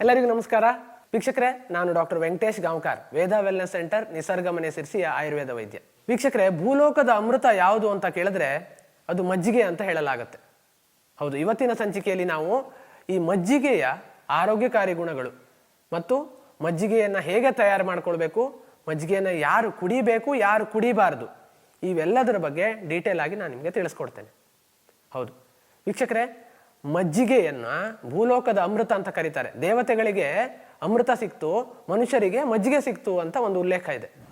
ಎಲ್ಲರಿಗೂ ನಮಸ್ಕಾರ. ವೀಕ್ಷಕರೇ, ನಾನು doctor Venkatesh Gaonkar, Veda wellness centre Nisarga Mane ಸಿರಿಸಿಯ Ayurveda ವೈದ್ಯ. ವೀಕ್ಷಕರೇ, ಭೂಲೋಕದ ಅಮೃತ ಯಾವುದು ಅಂತ ಕೇಳಿದ್ರೆ ಅದು ಮಜ್ಜಿಗೆ ಅಂತ ಹೇಳಲಾಗತ್ತೆ. ಹೌದು, ಇವತ್ತಿನ ಸಂಚಿಕೆಯಲ್ಲಿ ನಾವು ಈ ಮಜ್ಜಿಗೆಯ ಆರೋಗ್ಯಕಾರಿ ಗುಣಗಳು ಮತ್ತು ಮಜ್ಜಿಗೆಯನ್ನು ಹೇಗೆ ತಯಾರು ಮಾಡಿಕೊಳ್ಬೇಕು, ಮಜ್ಜಿಗೆಯನ್ನು ಯಾರು ಕುಡಿಬೇಕು, ಯಾರು ಕುಡಿಬಾರ್ದು, ಇವೆಲ್ಲದರ ಬಗ್ಗೆ ಡೀಟೇಲ್ ಆಗಿ ನಾನು ನಿಮಗೆ ತಿಳಿಸ್ಕೊಡ್ತೇನೆ. ಹೌದು. ವೀಕ್ಷಕರೇ ಮಜ್ಜಿಗೆಯನ್ನ ಭೂಲೋಕದ ಅಮೃತ ಅಂತ ಕರೀತಾರೆ. ದೇವತೆಗಳಿಗೆ ಅಮೃತ ಸಿಕ್ತು, ಮನುಷ್ಯರಿಗೆ ಮಜ್ಜಿಗೆ ಸಿಕ್ತು ಅಂತ ಒಂದು ಉಲ್ಲೇಖ ಇದೆ.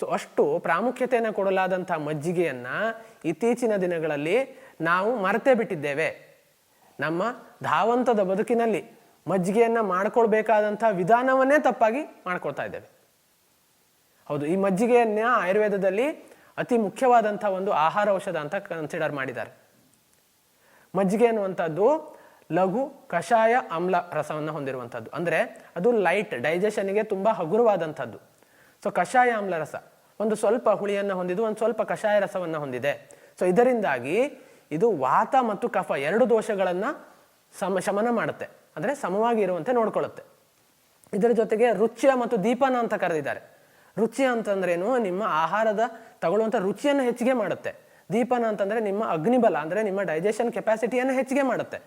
ಸೊ ಅಷ್ಟು ಪ್ರಾಮುಖ್ಯತೆಯನ್ನು ಕೊಡಲಾದಂಥ ಮಜ್ಜಿಗೆಯನ್ನು ಇತ್ತೀಚಿನ ದಿನಗಳಲ್ಲಿ ನಾವು ಮರೆತೇ ಬಿಟ್ಟಿದ್ದೇವೆ. ನಮ್ಮ ಧಾವಂತದ ಬದುಕಿನಲ್ಲಿ ಮಜ್ಜಿಗೆಯನ್ನು ಮಾಡ್ಕೊಳ್ಬೇಕಾದಂಥ ವಿಧಾನವನ್ನೇ ತಪ್ಪಾಗಿ ಮಾಡ್ಕೊಳ್ತಾ ಇದ್ದೇವೆ. ಹೌದು, ಈ ಮಜ್ಜಿಗೆಯನ್ನ ಆಯುರ್ವೇದದಲ್ಲಿ ಅತಿ ಮುಖ್ಯವಾದಂಥ ಒಂದು ಆಹಾರ ಔಷಧ ಅಂತ ಕನ್ಸಿಡರ್ ಮಾಡಿದ್ದಾರೆ. ಮಜ್ಜಿಗೆ ಅನ್ನುವಂಥದ್ದು ಲಘು, ಕಷಾಯ ಆಮ್ಲ ರಸವನ್ನು ಹೊಂದಿರುವಂಥದ್ದು. ಅಂದರೆ ಅದು ಲೈಟ್ ಡೈಜೆಷನ್ಗೆ ತುಂಬ ಹಗುರವಾದಂಥದ್ದು. ಸೊ ಕಷಾಯ ಆಮ್ಲ ರಸ. ಒಂದು ಸ್ವಲ್ಪ ಹುಳಿಯನ್ನು ಹೊಂದಿದ್ದು, ಒಂದು ಸ್ವಲ್ಪ ಕಷಾಯ ರಸವನ್ನು ಹೊಂದಿದೆ. ಸೊ ಇದರಿಂದಾಗಿ ಇದು ವಾತ ಮತ್ತು ಕಫ ಎರಡು ದೋಷಗಳನ್ನು ಸಮ, ಶಮನ ಮಾಡುತ್ತೆ. ಅಂದರೆ ಸಮವಾಗಿ ಇರುವಂತೆ ನೋಡ್ಕೊಳ್ಳುತ್ತೆ. ಇದರ ಜೊತೆಗೆ ರುಚಿಯ ಮತ್ತು ದೀಪನ ಅಂತ ಕರೆದಿದ್ದಾರೆ. ರುಚಿ ಅಂತಂದ್ರೇನು? ನಿಮ್ಮ ಆಹಾರದ ತಗೊಳ್ಳುವಂಥ ರುಚಿಯನ್ನು ಹೆಚ್ಚಿಗೆ ಮಾಡುತ್ತೆ. ದೀಪನ ಅಂತಂದರೆ ನಿಮ್ಮ ಅಗ್ನಿಬಲ, ಅಂದರೆ ನಿಮ್ಮ ಡೈಜೆಷನ್ ಕೆಪಾಸಿಟಿಯನ್ನು ಹೆಚ್ಚಿಗೆ ಮಾಡುತ್ತೆ.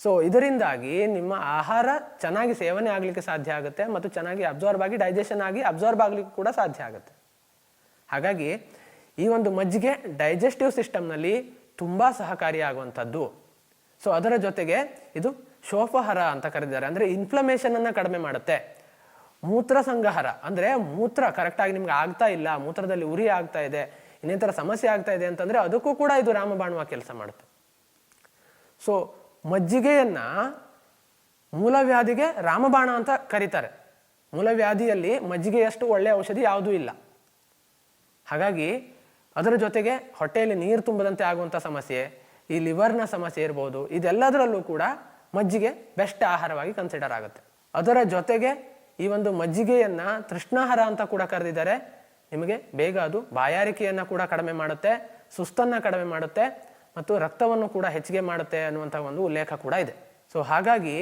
ಸೊ ಇದರಿಂದಾಗಿ ನಿಮ್ಮ ಆಹಾರ ಚೆನ್ನಾಗಿ ಸೇವನೆ ಆಗಲಿಕ್ಕೆ ಸಾಧ್ಯ ಆಗುತ್ತೆ ಮತ್ತು ಚೆನ್ನಾಗಿ ಅಬ್ಸಾರ್ಬ್ ಆಗಿ ಡೈಜೆಷನ್ ಆಗಿ ಅಬ್ಸಾರ್ಬ್ ಆಗಲಿಕ್ಕೆ ಕೂಡ ಸಾಧ್ಯ ಆಗುತ್ತೆ. ಹಾಗಾಗಿ ಈ ಒಂದು ಮಜ್ಜಿಗೆ ಡೈಜೆಸ್ಟಿವ್ ಸಿಸ್ಟಮ್ನಲ್ಲಿ ತುಂಬ ಸಹಕಾರಿಯಾಗುವಂಥದ್ದು. ಸೊ ಅದರ ಜೊತೆಗೆ ಇದು ಶೋಫಹರ ಅಂತ ಕರೆದಿದ್ದಾರೆ. ಅಂದರೆ ಇನ್ಫ್ಲಮೇಷನನ್ನು ಕಡಿಮೆ ಮಾಡುತ್ತೆ. ಮೂತ್ರ ಸಂಗಹರ ಅಂದರೆ ಮೂತ್ರ ಕರೆಕ್ಟಾಗಿ ನಿಮ್ಗೆ ಆಗ್ತಾ ಇಲ್ಲ, ಮೂತ್ರದಲ್ಲಿ ಉರಿ ಆಗ್ತಾ ಇದೆ ಇನ್ನಿತರ ಸಮಸ್ಯೆ ಆಗ್ತಾ ಇದೆ ಅಂತಂದ್ರೆ ಅದಕ್ಕೂ ಕೂಡ ಇದು ರಾಮಬಾಣುವ ಕೆಲಸ ಮಾಡುತ್ತೆ. ಸೊ ಮಜ್ಜಿಗೆಯನ್ನ ಮೂಲವ್ಯಾಧಿಗೆ ರಾಮಬಾಣ ಅಂತ ಕರೀತಾರೆ. ಮೂಲವ್ಯಾಧಿಯಲ್ಲಿ ಮಜ್ಜಿಗೆಯಷ್ಟು ಒಳ್ಳೆಯ ಔಷಧಿ ಯಾವುದೂ ಇಲ್ಲ. ಹಾಗಾಗಿ ಅದರ ಜೊತೆಗೆ ಹೊಟ್ಟೆಯಲ್ಲಿ ನೀರು ತುಂಬದಂತೆ ಆಗುವಂಥ ಸಮಸ್ಯೆ, ಈ ಲಿವರ್ನ ಸಮಸ್ಯೆ ಇರ್ಬೋದು, ಇದೆಲ್ಲದರಲ್ಲೂ ಕೂಡ ಮಜ್ಜಿಗೆ ಬೆಸ್ಟ್ ಆಹಾರವಾಗಿ ಕನ್ಸಿಡರ್ ಆಗುತ್ತೆ. ಅದರ ಜೊತೆಗೆ ಈ ಒಂದು ಮಜ್ಜಿಗೆಯನ್ನ ತೃಷ್ಣಾಹಾರ ಅಂತ ಕೂಡ ಕರೆದಿದ್ದಾರೆ. ನಿಮಗೆ ಬೇಗ ಅದು ಬಾಯಾರಿಕೆಯನ್ನು ಕೂಡ ಕಡಿಮೆ ಮಾಡುತ್ತೆ, ಸುಸ್ತನ್ನು ಕಡಿಮೆ ಮಾಡುತ್ತೆ ಮತ್ತು ರಕ್ತವನ್ನು ಕೂಡ ಹೆಚ್ಚಿಗೆ ಮಾಡುತ್ತೆ ಅನ್ನುವಂಥ ಒಂದು ಉಲ್ಲೇಖ ಕೂಡ ಇದೆ. ಸೊ ಹಾಗಾಗಿ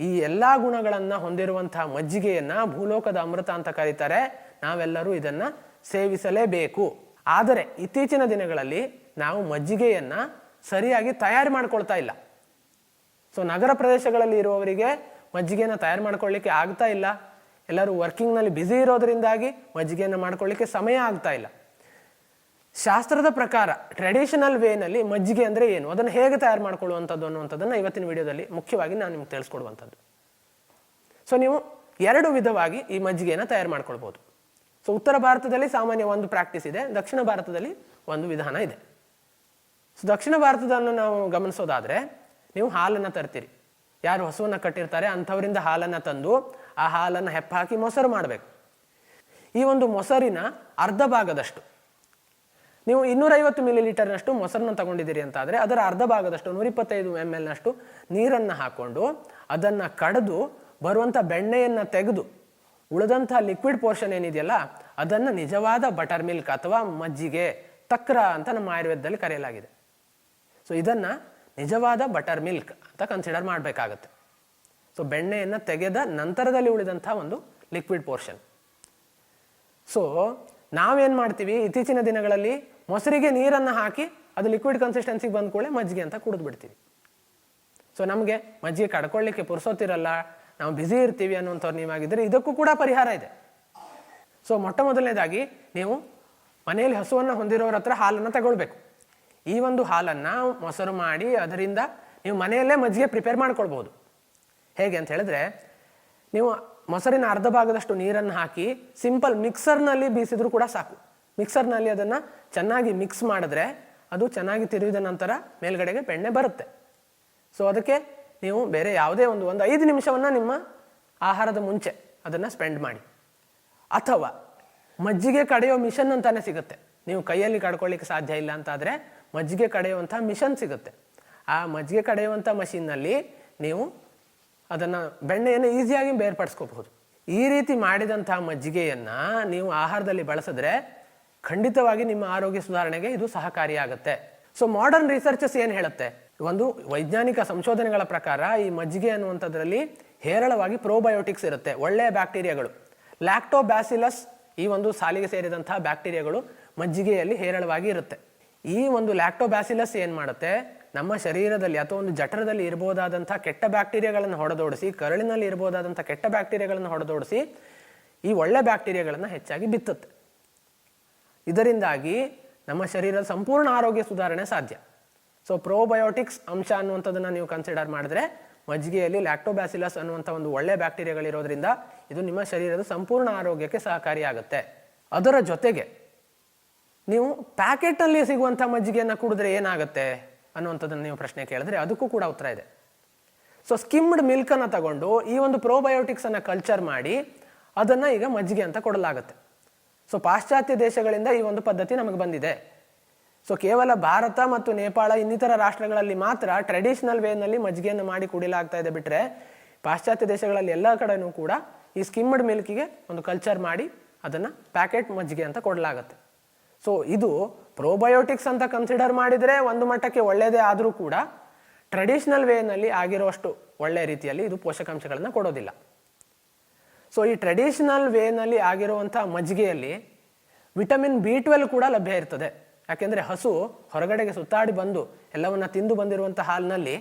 ಈ ಎಲ್ಲ ಗುಣಗಳನ್ನು ಹೊಂದಿರುವಂತಹ ಮಜ್ಜಿಗೆಯನ್ನು ಭೂಲೋಕದ ಅಮೃತ ಅಂತ ಕರೀತಾರೆ. ನಾವೆಲ್ಲರೂ ಇದನ್ನು ಸೇವಿಸಲೇಬೇಕು. ಆದರೆ ಇತ್ತೀಚಿನ ದಿನಗಳಲ್ಲಿ ನಾವು ಮಜ್ಜಿಗೆಯನ್ನು ಸರಿಯಾಗಿ ತಯಾರು ಮಾಡ್ಕೊಳ್ತಾ ಇಲ್ಲ. ಸೊ ನಗರ ಪ್ರದೇಶಗಳಲ್ಲಿ ಇರುವವರಿಗೆ ಮಜ್ಜಿಗೆಯನ್ನು ತಯಾರು ಮಾಡ್ಕೊಳ್ಳಿಕ್ಕೆ ಆಗ್ತಾ ಇಲ್ಲ. ಎಲ್ಲರೂ ವರ್ಕಿಂಗ್ನಲ್ಲಿ ಬ್ಯುಸಿ ಇರೋದ್ರಿಂದಾಗಿ ಮಜ್ಜಿಗೆಯನ್ನು ಮಾಡ್ಕೊಳ್ಳಿಕ್ಕೆ ಸಮಯ ಆಗ್ತಾ ಇಲ್ಲ. ಶಾಸ್ತ್ರದ ಪ್ರಕಾರ ಟ್ರೆಡಿಷನಲ್ ವೇನಲ್ಲಿ ಮಜ್ಜಿಗೆ ಅಂದರೆ ಏನು? ಅದನ್ನು ಹೇಗೆ ತಯಾರು ಮಾಡ್ಕೊಳ್ಳುವಂಥದ್ದು ಅನ್ನುವಂಥದ್ದನ್ನು ಇವತ್ತಿನ ವಿಡಿಯೋದಲ್ಲಿ ಮುಖ್ಯವಾಗಿ ನಾನು ನಿಮ್ಗೆ ತಿಳಿಸ್ಕೊಡುವಂಥದ್ದು. ಸೊ ನೀವು ಎರಡು ವಿಧವಾಗಿ ಈ ಮಜ್ಜಿಗೆಯನ್ನು ತಯಾರು ಮಾಡ್ಕೊಳ್ಬೋದು. ಸೊ ಉತ್ತರ ಭಾರತದಲ್ಲಿ ಸಾಮಾನ್ಯ ಒಂದು ಪ್ರಾಕ್ಟೀಸ್ ಇದೆ, ದಕ್ಷಿಣ ಭಾರತದಲ್ಲಿ ಒಂದು ವಿಧಾನ ಇದೆ. ಸೊ ದಕ್ಷಿಣ ಭಾರತದನ್ನು ನಾವು ಗಮನಿಸೋದಾದರೆ, ನೀವು ಹಾಲನ್ನು ತರ್ತೀರಿ. ಯಾರು ಹಸುವನ್ನು ಕಟ್ಟಿರ್ತಾರೆ, ಅಂಥವರಿಂದ ಹಾಲನ್ನು ತಂದು ಆ ಹಾಲನ್ನು ಹೆಪ್ಪಾಕಿ ಮೊಸರು ಮಾಡಬೇಕು. ಈ ಒಂದು ಮೊಸರಿನ ಅರ್ಧ ಭಾಗದಷ್ಟು. ನೀವು ಇನ್ನೂರೈವತ್ತು ಮಿಲಿ ಲೀಟರ್ನಷ್ಟು ಮೊಸರನ್ನ ತಗೊಂಡಿದ್ದೀರಿ ಅಂತಾದರೆ ಅದರ ಅರ್ಧ ಭಾಗದಷ್ಟು, ನೂರಿಪ್ಪತ್ತೈದು ಎಂ ಎಲ್ನಷ್ಟು ನೀರನ್ನು ಹಾಕ್ಕೊಂಡು ಅದನ್ನು ಕಡಿದು ಬರುವಂಥ ಬೆಣ್ಣೆಯನ್ನು ತೆಗೆದು ಉಳಿದಂಥ ಲಿಕ್ವಿಡ್ ಪೋರ್ಷನ್ ಏನಿದೆಯಲ್ಲ, ಅದನ್ನು ನಿಜವಾದ ಬಟರ್ ಮಿಲ್ಕ್ ಅಥವಾ ಮಜ್ಜಿಗೆ, ತಕ್ರ ಅಂತ ನಮ್ಮ ಆಯುರ್ವೇದದಲ್ಲಿ ಕರೆಯಲಾಗಿದೆ. ಸೊ ಇದನ್ನು ನಿಜವಾದ ಬಟರ್ ಮಿಲ್ಕ್ ಅಂತ ಕನ್ಸಿಡರ್ ಮಾಡಬೇಕಾಗತ್ತೆ. ಸೊ ಬೆಣ್ಣೆಯನ್ನು ತೆಗೆದ ನಂತರದಲ್ಲಿ ಉಳಿದಂಥ ಒಂದು ಲಿಕ್ವಿಡ್ ಪೋರ್ಷನ್ ಸೊ ನಾವೇನು ಮಾಡ್ತೀವಿ? ಇತ್ತೀಚಿನ ದಿನಗಳಲ್ಲಿ ಮೊಸರಿಗೆ ನೀರನ್ನು ಹಾಕಿ ಅದು ಲಿಕ್ವಿಡ್ ಕನ್ಸಿಸ್ಟೆನ್ಸಿಗೆ ಬಂದ ಕೂಡಲೇ ಮಜ್ಜಿಗೆ ಅಂತ ಕುಡಿದು ಬಿಡ್ತೀವಿ. ಸೊ ನಮಗೆ ಮಜ್ಜಿಗೆ ಕಡ್ಕೊಳ್ಳಿಕ್ಕೆ ಪುರ್ಸೋತಿರಲ್ಲ ನಾವು ಬ್ಯುಸಿ ಇರ್ತೀವಿ ಅನ್ನುವಂಥವ್ರು ನೀವಾಗಿದ್ದರೆ ಇದಕ್ಕೂ ಕೂಡ ಪರಿಹಾರ ಇದೆ. ಸೊ ಮೊಟ್ಟ ಮೊದಲನೇದಾಗಿ ನೀವು ಮನೆಯಲ್ಲಿ ಹಸುವನ್ನು ಹೊಂದಿರೋರ ಹತ್ರ ಹಾಲನ್ನು ತಗೊಳ್ಬೇಕು. ಈ ಒಂದು ಹಾಲನ್ನು ಮೊಸರು ಮಾಡಿ ಅದರಿಂದ ನೀವು ಮನೆಯಲ್ಲೇ ಮಜ್ಜಿಗೆ ಪ್ರಿಪೇರ್ ಮಾಡ್ಕೊಳ್ಬೋದು. ಹೇಗೆ ಅಂತ ಹೇಳಿದ್ರೆ, ನೀವು ಮೊಸರಿನ ಅರ್ಧ ಭಾಗದಷ್ಟು ನೀರನ್ನು ಹಾಕಿ ಸಿಂಪಲ್ ಮಿಕ್ಸರ್ನಲ್ಲಿ ಬೀಸಿದ್ರು ಕೂಡ ಸಾಕು. ಮಿಕ್ಸರ್ನಲ್ಲಿ ಅದನ್ನು ಚೆನ್ನಾಗಿ ಮಿಕ್ಸ್ ಮಾಡಿದ್ರೆ ಅದು ಚೆನ್ನಾಗಿ ತಿರುವಿದ ನಂತರ ಮೇಲ್ಗಡೆಗೆ ಬೆಣ್ಣೆ ಬರುತ್ತೆ. ಸೊ, ಅದಕ್ಕೆ ನೀವು ಬೇರೆ ಯಾವುದೇ ಒಂದು ಒಂದು ಐದು ನಿಮಿಷವನ್ನು ನಿಮ್ಮ ಆಹಾರದ ಮುಂಚೆ ಅದನ್ನು ಸ್ಪೆಂಡ್ ಮಾಡಿ. ಅಥವಾ ಮಜ್ಜಿಗೆ ಕಡೆಯೋ ಮಿಷನ್ ಅಂತಾನೆ ಸಿಗುತ್ತೆ. ನೀವು ಕೈಯಲ್ಲಿ ಕಡ್ಕೊಳ್ಳಿಕ್ಕೆ ಸಾಧ್ಯ ಇಲ್ಲ ಅಂತಾದರೆ ಮಜ್ಜಿಗೆ ಕಡೆಯುವಂಥ ಮಿಷನ್ ಸಿಗುತ್ತೆ. ಆ ಮಜ್ಜಿಗೆ ಕಡೆಯುವಂಥ ಮಷಿನ್ನಲ್ಲಿ ನೀವು ಅದನ್ನು ಬೆಣ್ಣೆಯನ್ನು ಈಸಿಯಾಗಿ ಬೇರ್ಪಡಿಸ್ಕೋಬಹುದು. ಈ ರೀತಿ ಮಾಡಿದಂಥ ಮಜ್ಜಿಗೆಯನ್ನು ನೀವು ಆಹಾರದಲ್ಲಿ ಬಳಸಿದ್ರೆ ಖಂಡಿತವಾಗಿ ನಿಮ್ಮ ಆರೋಗ್ಯ ಸುಧಾರಣೆಗೆ ಇದು ಸಹಕಾರಿಯಾಗುತ್ತೆ. ಸೊ ಮಾಡರ್ನ್ ರಿಸರ್ಚಸ್ ಏನು ಹೇಳುತ್ತೆ? ಒಂದು ವೈಜ್ಞಾನಿಕ ಸಂಶೋಧನೆಗಳ ಪ್ರಕಾರ ಈ ಮಜ್ಜಿಗೆ ಅನ್ನುವಂಥದ್ರಲ್ಲಿ ಹೇರಳವಾಗಿ ಪ್ರೋಬಯೋಟಿಕ್ಸ್ ಇರುತ್ತೆ, ಒಳ್ಳೆಯ ಬ್ಯಾಕ್ಟೀರಿಯಾಗಳು ಲ್ಯಾಕ್ಟೋಬ್ಯಾಸಿಲಸ್ ಈ ಒಂದು ಸಾಲಿಗೆ ಸೇರಿದಂಥ ಬ್ಯಾಕ್ಟೀರಿಯಾಗಳು ಮಜ್ಜಿಗೆಯಲ್ಲಿ ಹೇರಳವಾಗಿ ಇರುತ್ತೆ. ಈ ಒಂದು ಲ್ಯಾಕ್ಟೋಬ್ಯಾಸಿಲಸ್ ಏನು ಮಾಡುತ್ತೆ? ನಮ್ಮ ಶರೀರದಲ್ಲಿ ಅಥವಾ ಒಂದು ಜಠರದಲ್ಲಿ ಇರಬಹುದಾದಂಥ ಕೆಟ್ಟ ಬ್ಯಾಕ್ಟೀರಿಯಾಗಳನ್ನು ಹೊಡೆದೋಡಿಸಿ, ಕರಳಿನಲ್ಲಿ ಇರಬಹುದಾದಂಥ ಕೆಟ್ಟ ಬ್ಯಾಕ್ಟೀರಿಯಾಗಳನ್ನು ಹೊಡೆದೋಡಿಸಿ, ಈ ಒಳ್ಳೆ ಬ್ಯಾಕ್ಟೀರಿಯಾಗಳನ್ನು ಹೆಚ್ಚಾಗಿ ಬಿತ್ತುತ್ತೆ. ಇದರಿಂದಾಗಿ ನಮ್ಮ ಶರೀರದ ಸಂಪೂರ್ಣ ಆರೋಗ್ಯ ಸುಧಾರಣೆ ಸಾಧ್ಯ. ಸೊ ಪ್ರೋಬಯೋಟಿಕ್ಸ್ ಅಂಶ ಅನ್ನುವಂಥದ್ದನ್ನು ನೀವು ಕನ್ಸಿಡರ್ ಮಾಡಿದ್ರೆ, ಮಜ್ಜಿಗೆಯಲ್ಲಿ ಲ್ಯಾಕ್ಟೋಬ್ಯಾಸಿಲಸ್ ಅನ್ನುವಂಥ ಒಂದು ಒಳ್ಳೆ ಬ್ಯಾಕ್ಟೀರಿಯಾಗಳಿರೋದ್ರಿಂದ ಇದು ನಿಮ್ಮ ಶರೀರದ ಸಂಪೂರ್ಣ ಆರೋಗ್ಯಕ್ಕೆ ಸಹಕಾರಿಯಾಗುತ್ತೆ. ಅದರ ಜೊತೆಗೆ, ನೀವು ಪ್ಯಾಕೆಟಲ್ಲಿ ಸಿಗುವಂಥ ಮಜ್ಜಿಗೆಯನ್ನು ಕುಡಿದ್ರೆ ಏನಾಗುತ್ತೆ? ಅನ್ನುವಂಥದ್ದನ್ನು ನೀವು ಪ್ರಶ್ನೆ ಕೇಳಿದ್ರೆ ಅದಕ್ಕೂ ಕೂಡ ಉತ್ತರ ಇದೆ. ಸೊ ಸ್ಕಿಮ್ಡ್ ಮಿಲ್ಕನ್ನು ತಗೊಂಡು ಈ ಒಂದು ಪ್ರೋಬಯೋಟಿಕ್ಸನ್ನು ಕಲ್ಚರ್ ಮಾಡಿ ಅದನ್ನು ಈಗ ಮಜ್ಜಿಗೆ ಅಂತ ಕೊಡಲಾಗುತ್ತೆ. ಸೊ ಪಾಶ್ಚಾತ್ಯ ದೇಶಗಳಿಂದ ಈ ಒಂದು ಪದ್ಧತಿ ನಮಗೆ ಬಂದಿದೆ. ಸೊ ಕೇವಲ ಭಾರತ ಮತ್ತು ನೇಪಾಳ ಇನ್ನಿತರ ರಾಷ್ಟ್ರಗಳಲ್ಲಿ ಮಾತ್ರ ಟ್ರೆಡಿಷನಲ್ ವೇನಲ್ಲಿ ಮಜ್ಜಿಗೆಯನ್ನು ಮಾಡಿ ಕುಡಿಲಾಗ್ತಾ ಇದೆ ಬಿಟ್ಟರೆ ಪಾಶ್ಚಾತ್ಯ ದೇಶಗಳಲ್ಲಿ ಎಲ್ಲ ಕಡೆನೂ ಕೂಡ ಈ ಸ್ಕಿಮ್ಡ್ ಮಿಲ್ಕಿಗೆ ಒಂದು ಕಲ್ಚರ್ ಮಾಡಿ ಅದನ್ನು ಪ್ಯಾಕೆಟ್ ಮಜ್ಜಿಗೆ ಅಂತ ಕೊಡಲಾಗುತ್ತೆ. ಸೊ ಇದು ಪ್ರೋಬಯೋಟಿಕ್ಸ್ ಅಂತ ಕನ್ಸಿಡರ್ ಮಾಡಿದರೆ ಒಂದು ಮಟ್ಟಕ್ಕೆ ಒಳ್ಳೆಯದೇ ಆದರೂ ಕೂಡ ಟ್ರೆಡಿಷನಲ್ ವೇನಲ್ಲಿ ಆಗಿರೋಷ್ಟು ಒಳ್ಳೆಯ ರೀತಿಯಲ್ಲಿ ಇದು ಪೋಷಕಾಂಶಗಳನ್ನು ಕೊಡೋದಿಲ್ಲ. ಸೊ ಈ ಟ್ರೆಡಿಷನಲ್ ವೇನಲ್ಲಿ ಆಗಿರುವಂಥ ಮಜ್ಜಿಗೆಯಲ್ಲಿ ವಿಟಮಿನ್ ಬಿ ಟ್ವೆಲ್ ಕೂಡ ಲಭ್ಯ ಇರ್ತದೆ. ಯಾಕೆಂದರೆ ಹಸು ಹೊರಗಡೆಗೆ ಸುತ್ತಾಡಿ ಬಂದು ಎಲ್ಲವನ್ನ ತಿಂದು ಬಂದಿರುವಂಥ ಹಾಲಿನಲ್ಲಿ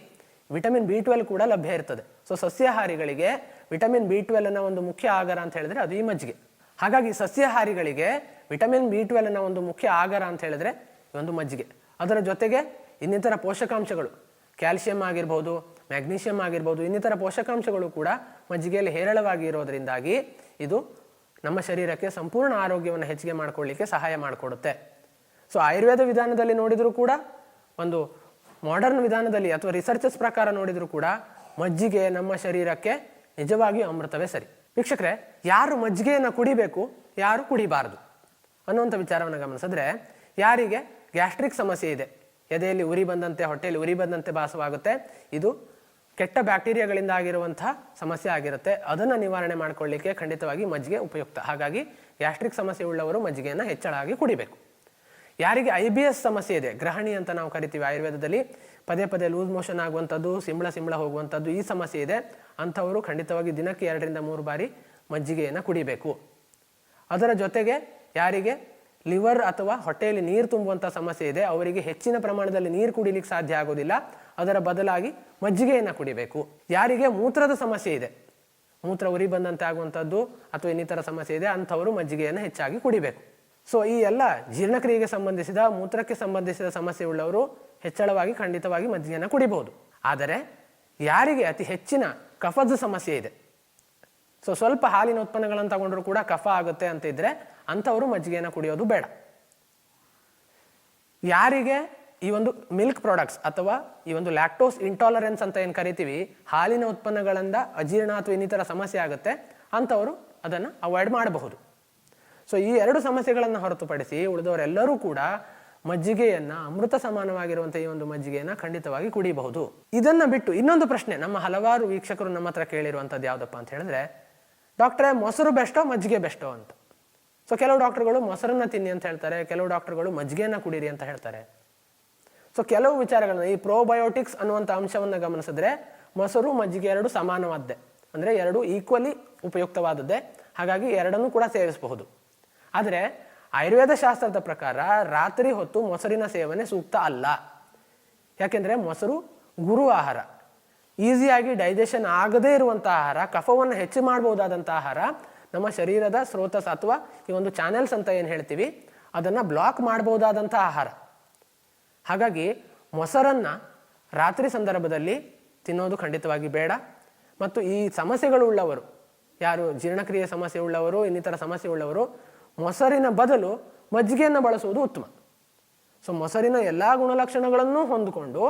ವಿಟಮಿನ್ ಬಿ ಟ್ವೆಲ್ ಕೂಡ ಲಭ್ಯ ಇರ್ತದೆ. ಸೊ ಸಸ್ಯಾಹಾರಿಗಳಿಗೆ ವಿಟಮಿನ್ ಬಿ ಟ್ವೆಲ್ ಅನ್ನೋ ಒಂದು ಮುಖ್ಯ ಆಗಾರ ಅಂತ ಹೇಳಿದ್ರೆ ಅದು ಈ ಮಜ್ಜಿಗೆ. ಹಾಗಾಗಿ ಸಸ್ಯಾಹಾರಿಗಳಿಗೆ ವಿಟಮಿನ್ ಬಿ ಟ್ವೆಲ್ನ ಒಂದು ಮುಖ್ಯ ಆಗಾರ ಅಂತ ಹೇಳಿದ್ರೆ ಒಂದು ಮಜ್ಜಿಗೆ. ಅದರ ಜೊತೆಗೆ ಇನ್ನಿತರ ಪೋಷಕಾಂಶಗಳು ಕ್ಯಾಲ್ಸಿಯಂ ಆಗಿರ್ಬೋದು, ಮ್ಯಾಗ್ನೀಷಿಯಂ ಆಗಿರ್ಬೋದು, ಇನ್ನಿತರ ಪೋಷಕಾಂಶಗಳು ಕೂಡ ಮಜ್ಜಿಗೆಯಲ್ಲಿ ಹೇರಳವಾಗಿ ಇರೋದ್ರಿಂದಾಗಿ ಇದು ನಮ್ಮ ಶರೀರಕ್ಕೆ ಸಂಪೂರ್ಣ ಆರೋಗ್ಯವನ್ನು ಹೆಚ್ಚಿಗೆ ಮಾಡಿಕೊಳ್ಳಿಕ್ಕೆ ಸಹಾಯ ಮಾಡಿಕೊಡುತ್ತೆ. ಸೊ ಆಯುರ್ವೇದ ವಿಧಾನದಲ್ಲಿ ನೋಡಿದರೂ ಕೂಡ, ಒಂದು ಮಾಡರ್ನ್ ವಿಧಾನದಲ್ಲಿ ಅಥವಾ ರಿಸರ್ಚಸ್ ಪ್ರಕಾರ ನೋಡಿದರೂ ಕೂಡ ಮಜ್ಜಿಗೆ ನಮ್ಮ ಶರೀರಕ್ಕೆ ನಿಜವಾಗಿಯೂ ಅಮೃತವೇ ಸರಿ. ವೀಕ್ಷಕರೇ, ಯಾರು ಮಜ್ಜಿಗೆಯನ್ನು ಕುಡಿಬೇಕು, ಯಾರು ಕುಡಿಬಾರದು ಅನ್ನುವಂಥ ವಿಚಾರವನ್ನು ಗಮನಿಸಿದ್ರೆ, ಯಾರಿಗೆ ಗ್ಯಾಸ್ಟ್ರಿಕ್ ಸಮಸ್ಯೆ ಇದೆ, ಎದೆಯಲ್ಲಿ ಉರಿ ಬಂದಂತೆ, ಹೊಟ್ಟೆಯಲ್ಲಿ ಉರಿ ಬಂದಂತೆ ಭಾಸವಾಗುತ್ತೆ, ಇದು ಕೆಟ್ಟ ಬ್ಯಾಕ್ಟೀರಿಯಾಗಳಿಂದ ಆಗಿರುವಂತಹ ಸಮಸ್ಯೆ ಆಗಿರುತ್ತೆ. ಅದನ್ನು ನಿವಾರಣೆ ಮಾಡಿಕೊಳ್ಳಿಕ್ಕೆ ಖಂಡಿತವಾಗಿ ಮಜ್ಜಿಗೆ ಉಪಯುಕ್ತ. ಹಾಗಾಗಿ ಗ್ಯಾಸ್ಟ್ರಿಕ್ ಸಮಸ್ಯೆ ಉಳ್ಳವರು ಮಜ್ಜಿಗೆಯನ್ನು ಹೆಚ್ಚಳಾಗಿ ಕುಡಿಬೇಕು. ಯಾರಿಗೆ ಐ ಬಿ ಎಸ್ ಸಮಸ್ಯೆ ಇದೆ? ಗ್ರಹಣಿ ಅಂತ ನಾವು ಕರಿತೀವಿ ಆಯುರ್ವೇದದಲ್ಲಿ. ಪದೇ ಪದೇ ಲೂಸ್ ಮೋಷನ್ ಆಗುವಂಥದ್ದು, ಸಿಂಬಳ ಸಿಂಬಳ ಹೋಗುವಂಥದ್ದು ಈ ಸಮಸ್ಯೆ ಇದೆ. ಅಂಥವರು ಖಂಡಿತವಾಗಿ ದಿನಕ್ಕೆ ಎರಡರಿಂದ ಮೂರು ಬಾರಿ ಮಜ್ಜಿಗೆಯನ್ನು ಕುಡಿಬೇಕು. ಅದರ ಜೊತೆಗೆ ಯಾರಿಗೆ ಲಿವರ್ ಅಥವಾ ಹೊಟ್ಟೆಯಲ್ಲಿ ನೀರು ತುಂಬುವಂಥ ಸಮಸ್ಯೆ ಇದೆ, ಅವರಿಗೆ ಹೆಚ್ಚಿನ ಪ್ರಮಾಣದಲ್ಲಿ ನೀರು ಕುಡಿಲಿಕ್ಕೆ ಸಾಧ್ಯ ಆಗೋದಿಲ್ಲ. ಅದರ ಬದಲಾಗಿ ಮಜ್ಜಿಗೆಯನ್ನು ಕುಡಿಬೇಕು. ಯಾರಿಗೆ ಮೂತ್ರದ ಸಮಸ್ಯೆ ಇದೆ? ಮೂತ್ರ ಉರಿ ಬಂದಂತೆ ಆಗುವಂಥದ್ದು ಅಥವಾ ಇನ್ನಿತರ ಸಮಸ್ಯೆ ಇದೆ, ಅಂಥವರು ಮಜ್ಜಿಗೆಯನ್ನು ಹೆಚ್ಚಾಗಿ ಕುಡಿಬೇಕು. ಸೊ ಈ ಎಲ್ಲ ಜೀರ್ಣಕ್ರಿಯೆಗೆ ಸಂಬಂಧಿಸಿದ, ಮೂತ್ರಕ್ಕೆ ಸಂಬಂಧಿಸಿದ ಸಮಸ್ಯೆ ಉಳ್ಳವರು ಹೆಚ್ಚಳವಾಗಿ, ಖಂಡಿತವಾಗಿ ಮಜ್ಜಿಗೆಯನ್ನು ಕುಡಿಬಹುದು ಆದರೆ, ಯಾರಿಗೆ ಅತಿ ಹೆಚ್ಚಿನ ಕಫದ ಸಮಸ್ಯೆ ಇದೆ? ಸೊ ಸ್ವಲ್ಪ ಹಾಲಿನ ಉತ್ಪನ್ನಗಳನ್ನು ತಗೊಂಡ್ರೂ ಕೂಡ ಕಫ ಆಗುತ್ತೆ ಅಂತ ಇದ್ರೆ ಅಂಥವರು ಮಜ್ಜಿಗೆಯನ್ನು ಕುಡಿಯೋದು ಬೇಡ. ಯಾರಿಗೆ ಈ ಒಂದು ಮಿಲ್ಕ್ ಪ್ರಾಡಕ್ಟ್ಸ್ ಅಥವಾ ಈ ಒಂದು ಲ್ಯಾಕ್ಟೋಸ್ ಇಂಟಾಲರೆನ್ಸ್ ಅಂತ ಏನು ಕರಿತೀವಿ, ಹಾಲಿನ ಉತ್ಪನ್ನಗಳಿಂದ ಅಜೀರ್ಣ ಅಥವಾ ಇನ್ನಿತರ ಸಮಸ್ಯೆ ಆಗುತ್ತೆ, ಅಂಥವರು ಅದನ್ನು ಅವಾಯ್ಡ್ ಮಾಡಬಹುದು. ಸೊ ಈ ಎರಡು ಸಮಸ್ಯೆಗಳನ್ನು ಹೊರತುಪಡಿಸಿ ಉಳಿದವರೆಲ್ಲರೂ ಕೂಡ ಮಜ್ಜಿಗೆಯನ್ನ ಅಮೃತ ಸಮಾನವಾಗಿರುವಂಥ ಈ ಒಂದು ಮಜ್ಜಿಗೆಯನ್ನ ಖಂಡಿತವಾಗಿ ಕುಡಿಯಬಹುದು ಇದನ್ನ ಬಿಟ್ಟು ಇನ್ನೊಂದು ಪ್ರಶ್ನೆ, ನಮ್ಮ ಹಲವಾರು ವೀಕ್ಷಕರು ನಮ್ಮ ಹತ್ರ ಕೇಳಿರುವಂಥದ್ದು ಯಾವುದಪ್ಪ ಅಂತ ಹೇಳಿದ್ರೆ, ಡಾಕ್ಟ್ರೇ ಮೊಸರು ಬೆಸ್ಟೋ ಮಜ್ಜಿಗೆ ಬೆಸ್ಟೋ ಅಂತ. ಸೊ ಕೆಲವು ಡಾಕ್ಟರ್ಗಳು ಮೊಸರನ್ನ ತಿನ್ನಿ ಅಂತ ಹೇಳ್ತಾರೆ, ಕೆಲವು ಡಾಕ್ಟರ್ಗಳು ಮಜ್ಜಿಗೆಯನ್ನ ಕುಡಿರಿ ಅಂತ ಹೇಳ್ತಾರೆ. ಸೊ ಕೆಲವು ವಿಚಾರಗಳನ್ನ, ಈ ಪ್ರೋಬಯೋಟಿಕ್ಸ್ ಅನ್ನುವಂಥ ಅಂಶವನ್ನು ಗಮನಿಸಿದ್ರೆ ಮೊಸರು ಮಜ್ಜಿಗೆ ಎರಡು ಸಮಾನವಾದ್ದೆ. ಅಂದರೆ ಎರಡು ಈಕ್ವಲಿ ಉಪಯುಕ್ತವಾದದ್ದೇ. ಹಾಗಾಗಿ ಎರಡನ್ನೂ ಕೂಡ ಸೇವಿಸಬಹುದು. ಆದರೆ ಆಯುರ್ವೇದ ಶಾಸ್ತ್ರದ ಪ್ರಕಾರ ರಾತ್ರಿ ಹೊತ್ತು ಮೊಸರಿನ ಸೇವನೆ ಸೂಕ್ತ ಅಲ್ಲ. ಯಾಕೆಂದರೆ ಮೊಸರು ಗುರು ಆಹಾರ. ಈಸಿಯಾಗಿ ಡೈಜೆಷನ್ ಆಗದೇ ಇರುವಂಥ ಆಹಾರ, ಕಫವನ್ನು ಹೆಚ್ಚು ಮಾಡಬಹುದಾದಂಥ ಆಹಾರ ನಮ್ಮ ಶರೀರದ ಸ್ರೋತಸ್ ಅಥವಾ ಈ ಒಂದು ಚಾನೆಲ್ಸ್ ಅಂತ ಏನು ಹೇಳ್ತೀವಿ, ಅದನ್ನು ಬ್ಲಾಕ್ ಮಾಡಬಹುದಾದಂಥ ಆಹಾರ. ಹಾಗಾಗಿ ಮೊಸರನ್ನು ರಾತ್ರಿ ಸಂದರ್ಭದಲ್ಲಿ ತಿನ್ನೋದು ಖಂಡಿತವಾಗಿ ಬೇಡ. ಮತ್ತು ಈ ಸಮಸ್ಯೆಗಳು ಉಳ್ಳವರು ಯಾರು ಜೀರ್ಣಕ್ರಿಯೆ ಸಮಸ್ಯೆ ಉಳ್ಳವರು ಇನ್ನಿತರ ಸಮಸ್ಯೆ ಉಳ್ಳವರು ಮೊಸರಿನ ಬದಲು ಮಜ್ಜಿಗೆಯನ್ನು ಬಳಸುವುದು ಉತ್ತಮ. ಸೊ ಮೊಸರಿನ ಎಲ್ಲ ಗುಣಲಕ್ಷಣಗಳನ್ನು ಹೊಂದಿಕೊಂಡು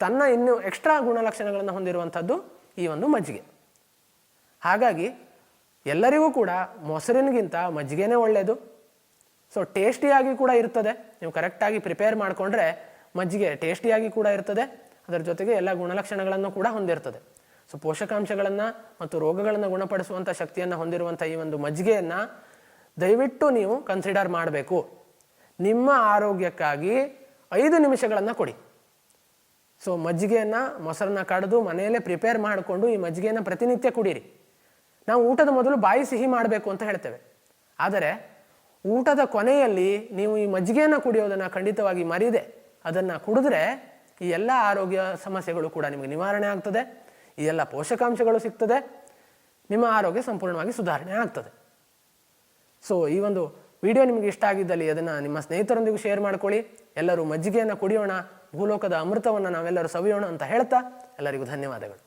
ತನ್ನ ಇನ್ನೂ ಎಕ್ಸ್ಟ್ರಾ ಗುಣಲಕ್ಷಣಗಳನ್ನು ಹೊಂದಿರುವಂಥದ್ದು ಈ ಒಂದು ಮಜ್ಜಿಗೆ. ಹಾಗಾಗಿ ಎಲ್ಲರಿಗೂ ಕೂಡ ಮೊಸರಿನಗಿಂತ ಮಜ್ಜಿಗೆನೇ ಒಳ್ಳೆಯದು ಸೊ ಟೇಸ್ಟಿಯಾಗಿ ಕೂಡ ಇರ್ತದೆ. ನೀವು ಕರೆಕ್ಟಾಗಿ ಪ್ರಿಪೇರ್ ಮಾಡಿಕೊಂಡ್ರೆ ಮಜ್ಜಿಗೆ ಟೇಸ್ಟಿಯಾಗಿ ಕೂಡ ಇರ್ತದೆ. ಅದರ ಜೊತೆಗೆ ಎಲ್ಲ ಗುಣಲಕ್ಷಣಗಳನ್ನು ಕೂಡ ಹೊಂದಿರ್ತದೆ. ಸೊ ಪೋಷಕಾಂಶಗಳನ್ನು ಮತ್ತು ರೋಗಗಳನ್ನು ಗುಣಪಡಿಸುವಂಥ ಶಕ್ತಿಯನ್ನು ಹೊಂದಿರುವಂಥ ಈ ಒಂದು ಮಜ್ಜಿಗೆಯನ್ನು ದಯವಿಟ್ಟು ನೀವು ಕನ್ಸಿಡರ್ ಮಾಡಬೇಕು. ನಿಮ್ಮ ಆರೋಗ್ಯಕ್ಕಾಗಿ ಐದು ನಿಮಿಷಗಳನ್ನು ಕೊಡಿ. ಸೊ ಮಜ್ಜಿಗೆಯನ್ನು, ಮೊಸರನ್ನ ಕಡಿದು ಮನೆಯಲ್ಲೇ ಪ್ರಿಪೇರ್ ಮಾಡಿಕೊಂಡು ಈ ಮಜ್ಜಿಗೆಯನ್ನು ಪ್ರತಿನಿತ್ಯ ಕುಡೀರಿ. ನಾವು ಊಟದ ಮೊದಲು ಬಾಯಿ ಸಿಹಿ ಮಾಡಬೇಕು ಅಂತ ಹೇಳ್ತೇವೆ. ಆದರೆ, ಊಟದ ಕೊನೆಯಲ್ಲಿ ನೀವು ಈ ಮಜ್ಜಿಗೆಯನ್ನು ಕುಡಿಯೋದನ್ನು ಖಂಡಿತವಾಗಿ ಮರಿದೆ. ಅದನ್ನು ಕುಡಿದ್ರೆ ಈ ಎಲ್ಲ ಆರೋಗ್ಯ ಸಮಸ್ಯೆಗಳು ಕೂಡ ನಿಮಗೆ ನಿವಾರಣೆ ಆಗ್ತದೆ. ಈ ಎಲ್ಲ ಪೋಷಕಾಂಶಗಳು ಸಿಗ್ತದೆ. ನಿಮ್ಮ ಆರೋಗ್ಯ ಸಂಪೂರ್ಣವಾಗಿ ಸುಧಾರಣೆ ಆಗ್ತದೆ. ಸೊ ಈ ಒಂದು ವಿಡಿಯೋ ನಿಮಗೆ ಇಷ್ಟ ಆಗಿದ್ದಲ್ಲಿ ಅದನ್ನು ನಿಮ್ಮ ಸ್ನೇಹಿತರೊಂದಿಗೂ ಶೇರ್ ಮಾಡ್ಕೊಳ್ಳಿ. ಎಲ್ಲರೂ ಮಜ್ಜಿಗೆಯನ್ನು ಕುಡಿಯೋಣ, ಭೂಲೋಕದ ಅಮೃತವನ್ನು ನಾವೆಲ್ಲರೂ ಸವಿಯೋಣ ಅಂತ ಹೇಳ್ತಾ ಎಲ್ಲರಿಗೂ ಧನ್ಯವಾದಗಳು.